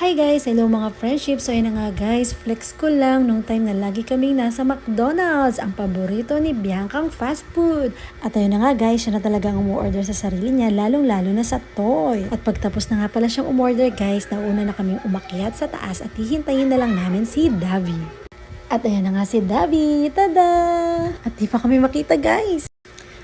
Hi guys! Hello mga friendship! So ayun na nga guys, flex ko lang nung time na lagi kaming nasa McDonald's, ang paborito ni Biancang fast food. At ayun na nga guys, siya na talagang umorder sa sarili niya, lalong-lalo na sa toy. At pagtapos na nga pala siyang umorder guys, nauna na kaming umakyat sa taas at hihintayin na lang namin si Davi. At ayan na nga si Davi! Tada! At di pa kami makita guys!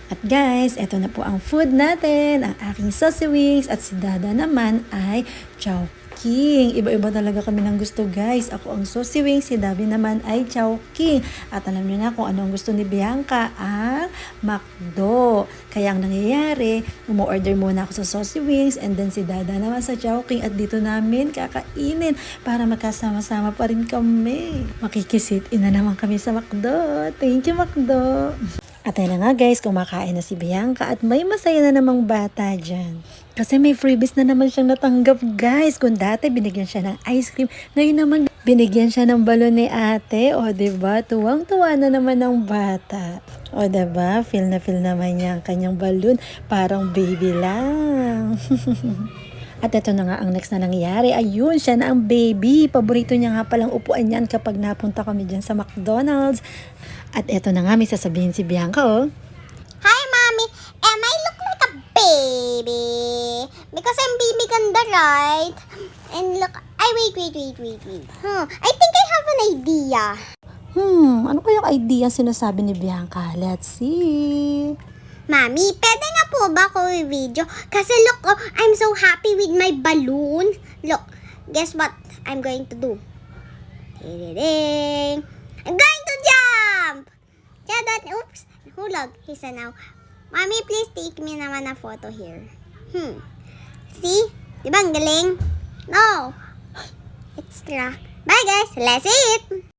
At guys, eto na po ang food natin, ang aking saucy wings at si Dada naman ay Chowking. Iba-iba talaga kami ng gusto guys. Ako ang saucy wings, si Davi naman ay Chowking. At alam niyo na kung ano ang gusto ni Bianca, ang McDo. Kaya ang nangyayari, umu-order muna ako sa saucy wings and then si Dada naman sa Chowking at dito namin kakainin para magkasama-sama pa rin kami. Makikisit ina naman kami sa McDo. Thank you McDo. At ayun na nga guys, kumakain na si Bianca at may masaya na namang bata dyan. Kasi may freebies na naman siyang natanggap guys. Kung dati binigyan siya ng ice cream, ngayon naman binigyan siya ng balon ni ate. O ba diba? tuwang-tuwa na naman ng bata. O ba diba? feel na feel naman niya ang kanyang balon. Parang baby lang. At ito na nga ang next na nangyari. Ayun, siya na ang baby. Paborito niya nga palang upuan yan kapag napunta kami dyan sa McDonald's. At ito na nga, may sasabihin si Bianca, oh. Hi, mommy. Am I look like a baby? Because I'm baby ganda, right? And look, I wait, wait, wait, wait, wait. Huh. I think I have an idea. Hmm, ano kayang idea sinasabi ni Bianca? Let's see. Mami, pwede po ba ako i-video? Kasi look, oh, I'm so happy with my balloon. Look, guess what I'm going to do? I'm going to jump! That, oops. Hulog. Hisa now. Mommy, please take me naman a photo here. Hmm. See? Di ang galing? No. Extra. Bye guys. Let's eat!